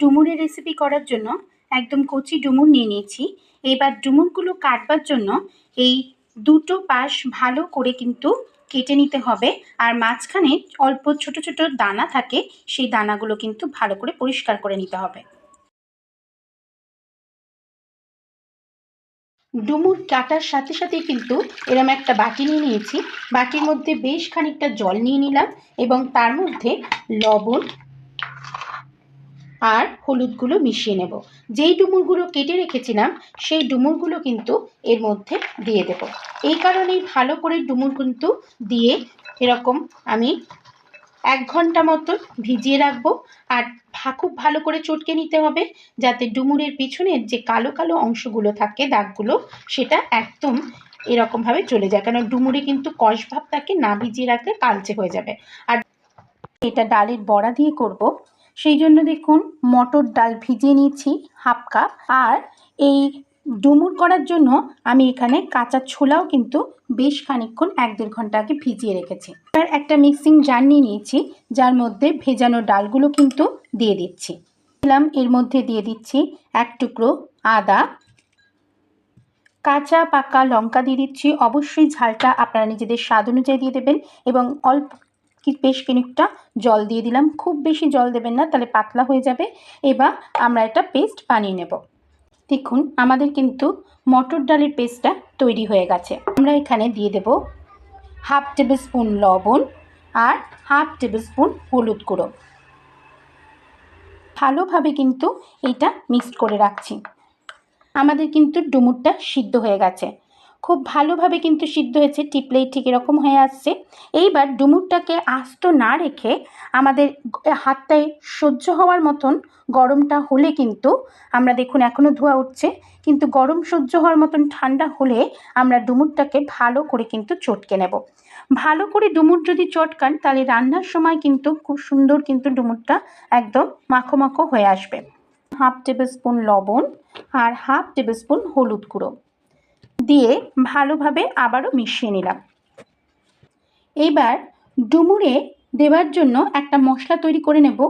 ডুমুরের রেসিপি করার জন্য একদম কচি ডুমুর নিয়ে নিয়েছি। এবার ডুমুরগুলো কাটবার জন্য এই দুটো পাশ ভালো করে কিন্তু কেটে নিতে হবে আর মাঝখানে অল্প ছোট ছোট দানা থাকে সেই দানাগুলো কিন্তু ভালো করে পরিষ্কার করে নিতে হবে। ডুমুর কাটার সাথে সাথে কিন্তু এরম একটা বাটি নিয়ে নিয়েছি। বাটির মধ্যে বেশ খানিকটা জল নিয়ে নিলাম এবং তার মধ্যে লবণ আর হলুদগুলো মিশিয়ে নেব। যেই ডুমুরগুলো কেটে রেখেছিলাম, সেই ডুমুরগুলো কিন্তু এর মধ্যে দিয়ে দেব। এই কারণেই ভালো করে ডুমুর কিন্তু দিয়ে এরকম আমি এক ঘণ্টা মতো ভিজিয়ে রাখব। আর খুব ভালো করে চটকে নিতে হবে যাতে ডুমুরের পিছনের যে কালো কালো অংশগুলো থাকে দাগগুলো, সেটা একদম এরকমভাবে চলে যায়। কারণ ডুমুরে কিন্তু কষ ভাব থাকে না ভিজিয়ে রাখলে কালচে হয়ে যাবে। আর এটা ডালের বড়া দিয়ে করব। সেই জন্য দেখুন মটর ডাল ভিজিয়ে নিয়েছি হাফ কাপ। আর এই ডুমুর করার জন্য আমি এখানে কাঁচা ছোলাও কিন্তু বেশ খানিকক্ষণ, এক দেড় ঘণ্টা আগে ভিজিয়ে রেখেছি। এবার একটা মিক্সিং জার নিয়ে নিয়েছি, যার মধ্যে ভেজানো ডালগুলো কিন্তু দিয়ে দিচ্ছি। দিলাম, এর মধ্যে দিয়ে দিচ্ছি এক টুকরো আদা। কাঁচা পাকা লঙ্কা দিয়ে দিচ্ছি। অবশ্যই ঝালটা আপনারা নিজেদের স্বাদ অনুযায়ী দিয়ে দেবেন এবং অল্প বেশ খানিকটা জল দিয়ে দিলাম। খুব বেশি জল দেবেন না, তাহলে পাতলা হয়ে যাবে। এবার আমরা এটা পেস্ট বানিয়ে নেব। দেখুন, আমাদের কিন্তু মটর ডালের পেস্টটা তৈরি হয়ে গেছে। আমরা এখানে দিয়ে দেব হাফ টেবিল স্পুন লবণ আর হাফ টেবিল স্পুন হলুদ গুঁড়ো। ভালোভাবে কিন্তু এটা মিক্সড করে রাখছি। আমাদের কিন্তু ডুমুরটা সিদ্ধ হয়ে গেছে। খুব ভালোভাবে কিন্তু সিদ্ধ হয়েছে, টিপলেই ঠিক এরকম হয়ে আসছে। এইবার ডুমুরটাকে আস্ত না রেখে আমাদের হাতটায় সহ্য হওয়ার মতন গরমটা হলে কিন্তু আমরা দেখুন এখনও ধোয়া উঠছে, কিন্তু গরম সহ্য হওয়ার মতন ঠান্ডা হলে আমরা ডুমুরটাকে ভালো করে কিন্তু চটকে নেব। ভালো করে ডুমুর যদি চটকান, তাহলে রান্নার সময় কিন্তু খুব সুন্দর কিন্তু ডুমুরটা একদম মাখো মাখো হয়ে আসবে। হাফ টেবিল স্পুন লবণ আর হাফ টেবিল স্পুন হলুদ গুঁড়ো। দিয়ে ভালোভাবে আবারও মিশিয়ে নিলাম। এইবার ডুমুরে দেওয়ার জন্য একটা মশলা তৈরি করে নেব।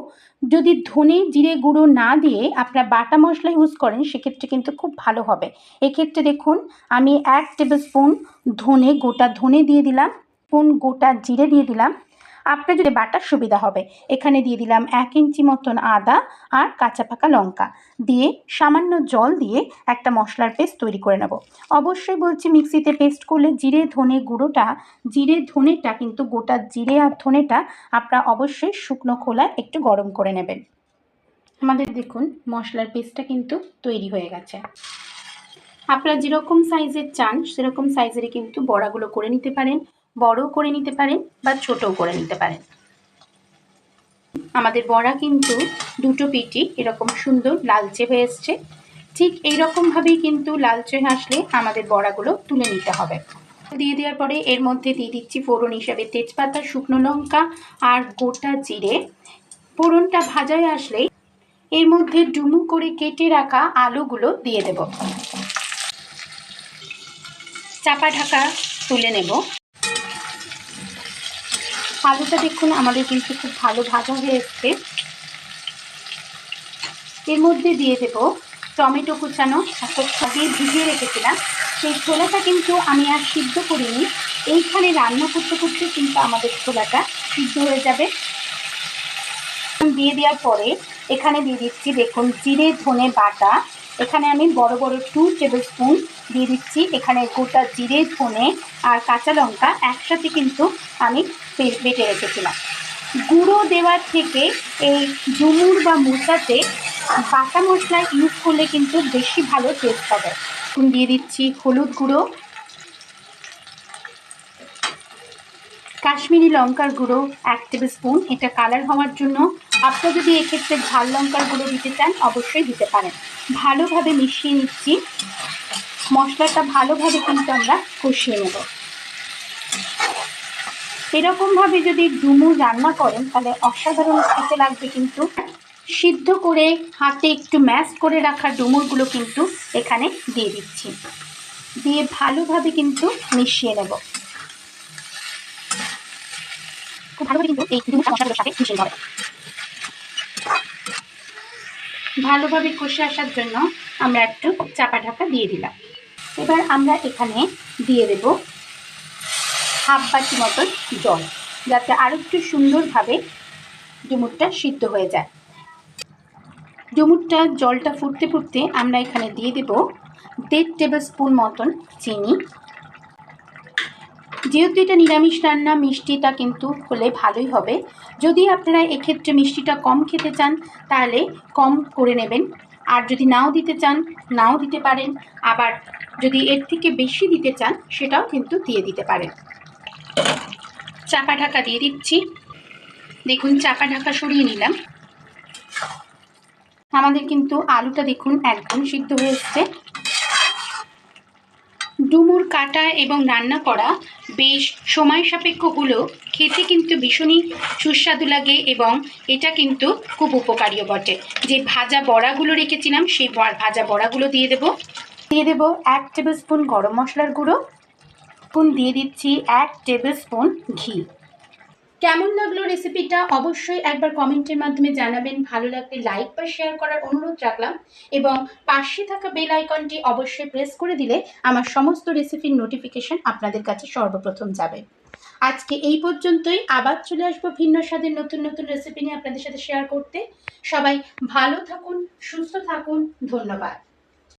যদি ধনে জিরে গুঁড়ো না দিয়ে আপনারা বাটা মশলা ইউজ করেন, সেক্ষেত্রে কিন্তু খুব ভালো হবে। এক্ষেত্রে দেখুন, আমি এক টেবিল স্পুন ধনে, গোটা ধনে দিয়ে দিলাম স্পুন গোটা জিরে দিয়ে দিলাম। আপনার যদি বাটার সুবিধা হবে, এখানে দিয়ে দিলাম এক ইঞ্চি মতন আদা আর কাঁচা পাকা লঙ্কা। দিয়ে সামান্য জল দিয়ে একটা মশলার পেস্ট তৈরি করে নেব। অবশ্যই বলছি মিক্সিতে পেস্ট করলে জিরে, ধনে গুঁড়োটা, জিরে, ধনেটা কিন্তু গোটা জিরে আর ধনেটা আপনারা অবশ্যই শুকনো খোলায় একটু গরম করে নেবেন। আমাদের দেখুন মশলার পেস্টটা কিন্তু তৈরি হয়ে গেছে। আপনারা যেরকম সাইজের চান, সেরকম সাইজেরই কিন্তু বড়াগুলো করে নিতে পারেন। বড় করে নিতে পারেন বা ছোটও করে নিতে পারেন। আমাদের বড়া কিন্তু দুটো পিটি এরকম সুন্দর লালচে হয়ে এসছে। ঠিক এইরকমভাবেই কিন্তু লালচে আসলে আমাদের বড়াগুলো তুলে নিতে হবে। দিয়ে দেওয়ার পরে এর মধ্যে দিয়ে দিচ্ছি ফোড়ন হিসাবে তেজপাতা, শুকনো লঙ্কা আর গোটা জিরে। ফোড়নটা ভাজায় আসলে এর মধ্যে ডুমু করে কেটে রাখা আলুগুলো দিয়ে দেব। চাপা ঢাকা তুলে নেব। আলুটা দেখুন, আমাদের কিন্তু খুব ভালো ভাজা হয়ে এসছে। এর মধ্যে দিয়ে দেব টমেটো কুচানো দিয়ে ভিজিয়ে রেখেছিলাম। সেই ছোলাটা কিন্তু আমি আর সিদ্ধ করিনি। এইখানে রান্না করতে করতে কিন্তু আমাদের ছোলাটা সিদ্ধ হয়ে যাবে। দিয়ে দেওয়ার পরে এখানে দিয়ে দিচ্ছি দেখুন, জিরে, ধনে বাটা এখানে আমি বড় বড় টু টেবিল স্পুন দিয়ে দিচ্ছি। এখানে গোটা জিরে, ধনে আর কাঁচা লঙ্কা একসাথে কিন্তু আমি বেটে রেখেছিলাম। গুঁড়ো দেওয়ার থেকে এই ডুমুর বা মোচাতে বাটা মশলা ইউজ করলে কিন্তু বেশি ভালো টেস্ট হবে এখন দিয়ে দিচ্ছি হলুদ গুঁড়ো, কাশ্মীরি লঙ্কার গুঁড়ো এক টেবিল স্পুন এটা কালার হওয়ার জন্য আপনারা যদি এক্ষেত্রে ঝাল লঙ্কার গুঁড়ো দিতে চান, অবশ্যই দিতে পারেন। ভালোভাবে মিশিয়ে নিচ্ছি। মশলাটা ভালোভাবে কিন্তু আমরা কষিয়ে নেব। এরকমভাবে যদি ডুমুর রান্না করেন, তাহলে অসাধারণ খেতে লাগবে কিন্তু। সিদ্ধ করে হাতে একটু ম্যাশ করে রাখা ডুমুরগুলো কিন্তু এখানে দিয়ে দিচ্ছি। দিয়ে ভালোভাবে কিন্তু মিশিয়ে নেব। খুব ভালোভাবে কিন্তু এই ডুমুর সাথে মিশিয়ে হবে। ভালোভাবে কষে আসার জন্য আমরা একটু চাপা ঢাকা দিয়ে দিলাম। এবার আমরা এখানে দিয়ে দেব হাফ বাটি মতন জল, যাতে আরও একটু সুন্দরভাবে ডুমুরটা সিদ্ধ হয়ে যায়। ডুমুরটা জলটা ফুটতে ফুটতে আমরা এখানে দিয়ে দেব দেড় টেবিল স্পুন মতন চিনি যেহেতু এটা নিরামিষ রান্না, মিষ্টিটা কিন্তু হলে ভালোই হবে। যদি আপনারা এক্ষেত্রে মিষ্টিটা কম খেতে চান, তাহলে কম করে নেবেন। আর যদি নাও দিতে চান, নাও দিতে পারেন। আবার যদি এর থেকে বেশি দিতে চান, সেটাও কিন্তু দিয়ে দিতে পারেন। চাপা ঢাকা দিয়ে দিচ্ছি। দেখুন, চাপা ঢাকা সরিয়ে নিলাম। আমাদের কিন্তু আলুটা দেখুন একদম সিদ্ধ হয়ে এসছে। কাটা এবং রান্না করা বেশ সময় সাপেক্ষ হলেও খেতে কিন্তু ভীষণই সুস্বাদু লাগে এবং এটা কিন্তু খুব উপকারীও বটে। যে ভাজা বড়াগুলো রেখেছিলাম, সেই ভাজা বড়াগুলো দিয়ে দেব। দিয়ে দেব এক টেবিল স্পুন গরম মশলার গুঁড়ো। স্পুন দিয়ে দিচ্ছি এক টেবিল স্পুন ঘি। কেমন লাগল রেসিপিটা অবশ্যই একবার কমেন্টের মাধ্যমে জানাবেন। ভালো লাগলে লাইক বা শেয়ার করার অনুরোধ রাখলাম। এবং পাশে থাকা বেল আইকনটি অবশ্যই প্রেস করে দিলে আমার সমস্ত রেসিপির নোটিফিকেশন আপনাদের কাছে সর্বপ্রথম যাবে। আজকে এই পর্যন্তই। আবার চলে আসব ভিন্ন স্বাদের নতুন নতুন রেসিপি নিয়ে আপনাদের সাথে শেয়ার করতে। সবাই ভালো থাকুন, সুস্থ থাকুন। ধন্যবাদ।